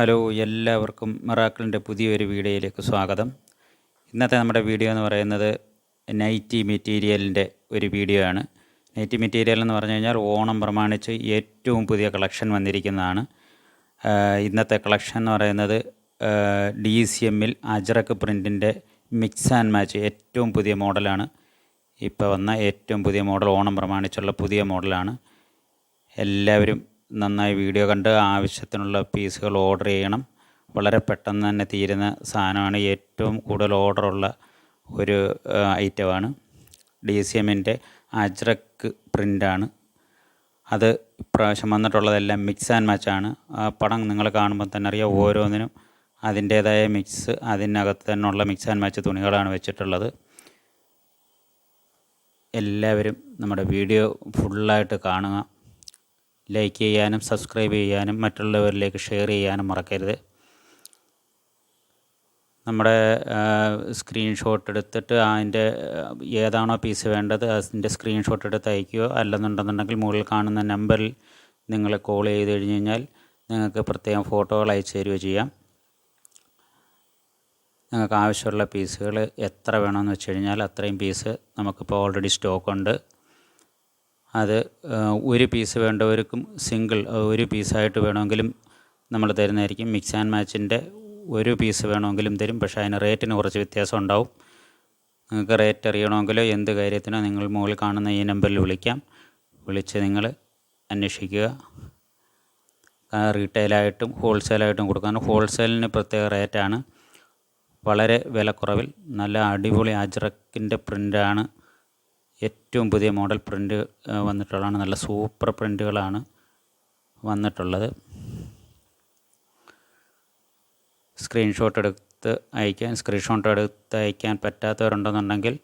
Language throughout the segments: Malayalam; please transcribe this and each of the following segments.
ഹലോ എല്ലാവർക്കും മെറാക്കിളിന്റെ പുതിയൊരു വീഡിയോയിലേക്ക് സ്വാഗതം. ഇന്നത്തെ നമ്മുടെ വീഡിയോ എന്ന് പറയുന്നത് നൈറ്റി മെറ്റീരിയലിന്റെ ഒരു വീഡിയോ ആണ്. നൈറ്റി മെറ്റീരിയൽ എന്ന് പറഞ്ഞു കഴിഞ്ഞാൽ ഓണം പ്രമാണിച്ച് ഏറ്റവും പുതിയ കളക്ഷൻ വന്നിരിക്കുന്നതാണ്. ഇന്നത്തെ കളക്ഷൻ എന്ന് പറയുന്നത് ഡി സി എമ്മിൽ അജറക്ക് പ്രിന്റിന്റെ മിക്സ് ആൻഡ് മാച്ച് ഏറ്റവും പുതിയ മോഡലാണ്. ഇപ്പോൾ വന്ന ഏറ്റവും പുതിയ മോഡൽ ഓണം പ്രമാണിച്ചുള്ള പുതിയ മോഡലാണ്. എല്ലാവരും നന്നായി വീഡിയോ കണ്ട് ആവശ്യത്തിനുള്ള പീസുകൾ ഓർഡർ ചെയ്യണം. വളരെ പെട്ടെന്ന് തന്നെ തീരുന്ന സാധനമാണ്. ഏറ്റവും കൂടുതൽ ഓർഡറുള്ള ഒരു ഐറ്റമാണ് ഡി സി എമ്മിന്റെ അജ്രക്ക് പ്രിന്റാണ് അത് ഇപ്രാവശ്യം വന്നിട്ടുള്ളതെല്ലാം മിക്സ് ആൻഡ് മാച്ചാണ് ആ പടം നിങ്ങൾ കാണുമ്പോൾ തന്നെ അറിയാം ഓരോന്നിനും അതിന്റേതായ മിക്സ് അതിനകത്ത് തന്നെയുള്ള മിക്സ് ആൻഡ് മാച്ച് തുണികളാണ് വെച്ചിട്ടുള്ളത്. എല്ലാവരും നമ്മുടെ വീഡിയോ ഫുള്ളായിട്ട് കാണുക. ലൈക്ക് ചെയ്യാനും സബ്സ്ക്രൈബ് ചെയ്യാനും മറ്റുള്ളവരിലേക്ക് ഷെയർ ചെയ്യാനും മറക്കരുത്. നമ്മുടെ സ്ക്രീൻഷോട്ട് എടുത്തിട്ട് അതിന്റെ ഏതാണോ പീസ് വേണ്ടത് അതിന്റെ സ്ക്രീൻഷോട്ട് എടുത്ത് അയക്കുകയോ അല്ലെന്നുണ്ടെന്നുണ്ടെങ്കിൽ മുകളിൽ കാണുന്ന നമ്പറിൽ നിങ്ങൾ കോൾ ചെയ്ത് കഴിഞ്ഞ് കഴിഞ്ഞാൽ നിങ്ങൾക്ക് പ്രത്യേകം ഫോട്ടോകൾ അയച്ചു തരികയോ ചെയ്യാം. നിങ്ങൾക്ക് ആവശ്യമുള്ള പീസുകൾ എത്ര വേണമെന്ന് വെച്ച് കഴിഞ്ഞാൽ അത്രയും പീസ് നമുക്കിപ്പോൾ ഓൾറെഡി സ്റ്റോക്കുണ്ട് അത് ഒരു പീസ് വേണ്ടവർക്കും സിംഗിൾ ഒരു പീസായിട്ട് വേണമെങ്കിലും നമ്മൾ തരുന്നതായിരിക്കും. മിക്സ് ആൻഡ് മാച്ചിന്റെ ഒരു പീസ് വേണമെങ്കിലും തരും. പക്ഷേ അതിന് റേറ്റിന് കുറച്ച് വ്യത്യാസം ഉണ്ടാവും. നിങ്ങൾക്ക് റേറ്റ് അറിയണമെങ്കിലോ എന്ത് കാര്യത്തിനോ നിങ്ങൾ മുകളിൽ കാണുന്ന ഈ നമ്പറിൽ വിളിക്കാം. വിളിച്ച് നിങ്ങൾ അന്വേഷിക്കുക. റീറ്റെയിലായിട്ടും ഹോൾസെയിലായിട്ടും കൊടുക്കാൻ. ഹോൾസെയിലിന് പ്രത്യേക റേറ്റാണ്. വളരെ വിലക്കുറവിൽ നല്ല അടിപൊളി അജ്രക്കിന്റെ പ്രിന്റാണ്. ഏറ്റവും പുതിയ മോഡൽ പ്രിന്റ് വന്നിട്ടുള്ളതാണ്. നല്ല സൂപ്പർ പ്രിന്റുകളാണ് വന്നിട്ടുള്ളത്. സ്ക്രീൻഷോട്ട് എടുത്ത് അയക്കാൻ സ്ക്രീൻഷോട്ട് എടുത്ത് അയക്കാൻ പറ്റാത്തവരുണ്ടെന്നുണ്ടെങ്കിൽ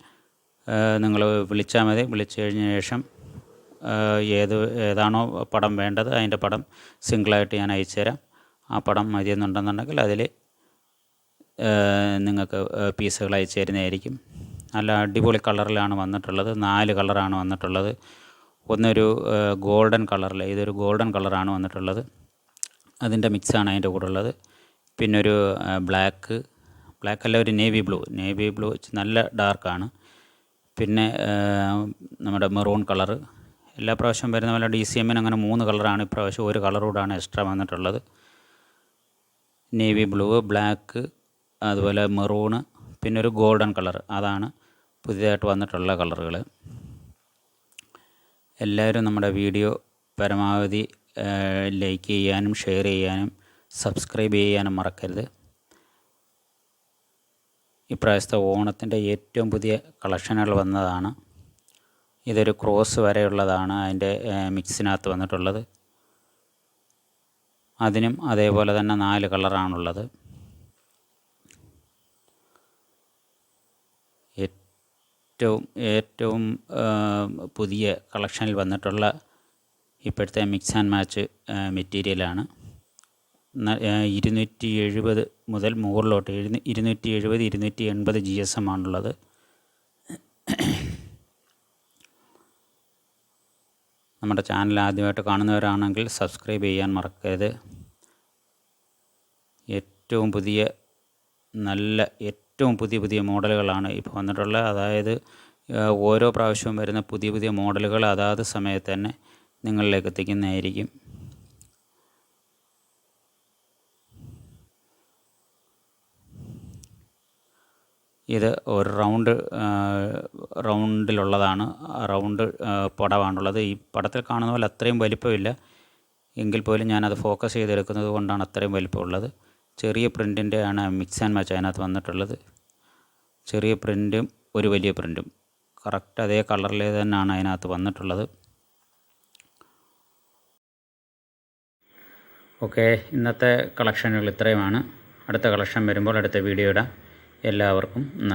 നിങ്ങൾ വിളിച്ചാൽ മതി. വിളിച്ചു കഴിഞ്ഞ ശേഷം ഏത് ഏതാണോ പടം വേണ്ടത് അതിന്റെ പടം സിംഗിളായിട്ട് ഞാൻ അയച്ചു തരാം ആ പടം മതിയെന്നുണ്ടെന്നുണ്ടെങ്കിൽ അതിൽ നിങ്ങൾക്ക് പീസുകൾ അയച്ചു തരുന്നതായിരിക്കും നല്ല അടിപൊളി കളറിലാണ് വന്നിട്ടുള്ളത്. നാല് കളറാണ് വന്നിട്ടുള്ളത്. ഒന്നൊരു ഗോൾഡൻ കളറിൽ ഇതൊരു ഗോൾഡൻ കളറാണ് വന്നിട്ടുള്ളത്. അതിന്റെ മിക്സാണ് അതിന്റെ കൂടെ ഉള്ളത്. പിന്നെ ഒരു ബ്ലാക്ക് ബ്ലാക്ക് അല്ല ഒരു നേവി ബ്ലൂ നേവി ബ്ലൂ നല്ല ഡാർക്കാണ് പിന്നെ നമ്മുടെ മെറൂൺ കളറ്. എല്ലാ പ്രാവശ്യം വരുന്ന പോലെ ഡി സി എമ്മിന് അങ്ങനെ മൂന്ന് കളറാണ് ഇപ്രാവശ്യം ഒരു കളറൂടാണ് എക്സ്ട്രാ വന്നിട്ടുള്ളത്. നേവി ബ്ലൂ ബ്ലാക്ക് അതുപോലെ മെറൂണ് പിന്നെ ഒരു ഗോൾഡൻ കളർ. അതാണ് പുതിയതായിട്ട് വന്നിട്ടുള്ള കളറുകൾ എല്ലാവരും നമ്മുടെ വീഡിയോ പരമാവധി ലൈക്ക് ചെയ്യാനും ഷെയർ ചെയ്യാനും സബ്സ്ക്രൈബ് ചെയ്യാനും മറക്കരുത്. ഇപ്രാവശ്യത്തെ ഓണത്തിന്റെ ഏറ്റവും പുതിയ കളക്ഷനുകൾ വന്നതാണ്. ഇതൊരു ക്രോസ് വരെയുള്ളതാണ് അതിന്റെ മിക്സിനകത്ത് വന്നിട്ടുള്ളത്. അതിനും അതേപോലെ തന്നെ നാല് കളറാണുള്ളത്. ഏറ്റവും ഏറ്റവും പുതിയ കളക്ഷനിൽ വന്നിട്ടുള്ള ഇപ്പോഴത്തെ മിക്സ് ആൻഡ് മാച്ച് മെറ്റീരിയലാണ് ഇരുന്നൂറ്റി എഴുപത് മുതൽ മുകളിലോട്ട് എഴുന്ന ഇരുന്നൂറ്റി എഴുപത് ഇരുന്നൂറ്റി എൺപത് ജി എസ് എം ആണുള്ളത്. നമ്മുടെ ചാനൽ ആദ്യമായിട്ട് കാണുന്നവരാണെങ്കിൽ സബ്സ്ക്രൈബ് ചെയ്യാൻ മറക്കരുത്. ഏറ്റവും പുതിയ നല്ല ഏറ്റവും പുതിയ പുതിയ മോഡലുകളാണ് ഇപ്പോൾ വന്നിട്ടുള്ളത്. അതായത് ഓരോ പ്രാവശ്യവും വരുന്ന പുതിയ പുതിയ മോഡലുകൾ അതാത് സമയത്ത് തന്നെ നിങ്ങളിലേക്ക് എത്തിക്കുന്നതായിരിക്കും. ഇത് ഒരു റൗണ്ട് റൗണ്ടിലുള്ളതാണ്. റൗണ്ട് പടമാണുള്ളത് ഈ പടത്തിൽ കാണുന്ന പോലെ അത്രയും വലിപ്പമില്ല. എങ്കിൽ പോലും ഞാനത് ഫോക്കസ് ചെയ്തെടുക്കുന്നത് കൊണ്ടാണ് അത്രയും വലിപ്പമുള്ളത്. ചെറിയ പ്രിന്റിന്റെ ആണ് മിക്സ് ആൻഡ് മാച്ച് അതിനകത്ത് വന്നിട്ടുള്ളത്. ചെറിയ പ്രിന്റും ഒരു വലിയ പ്രിന്റും കറക്റ്റ് അതേ കളറിൽ തന്നെയാണ് അതിനകത്ത് വന്നിട്ടുള്ളത്. ഓക്കെ ഇന്നത്തെ കളക്ഷനുകൾ ഇത്രയുമാണ്. അടുത്ത കളക്ഷൻ വരുമ്പോൾ അടുത്ത വീഡിയോ ഇടാം. എല്ലാവർക്കും നന്ദി.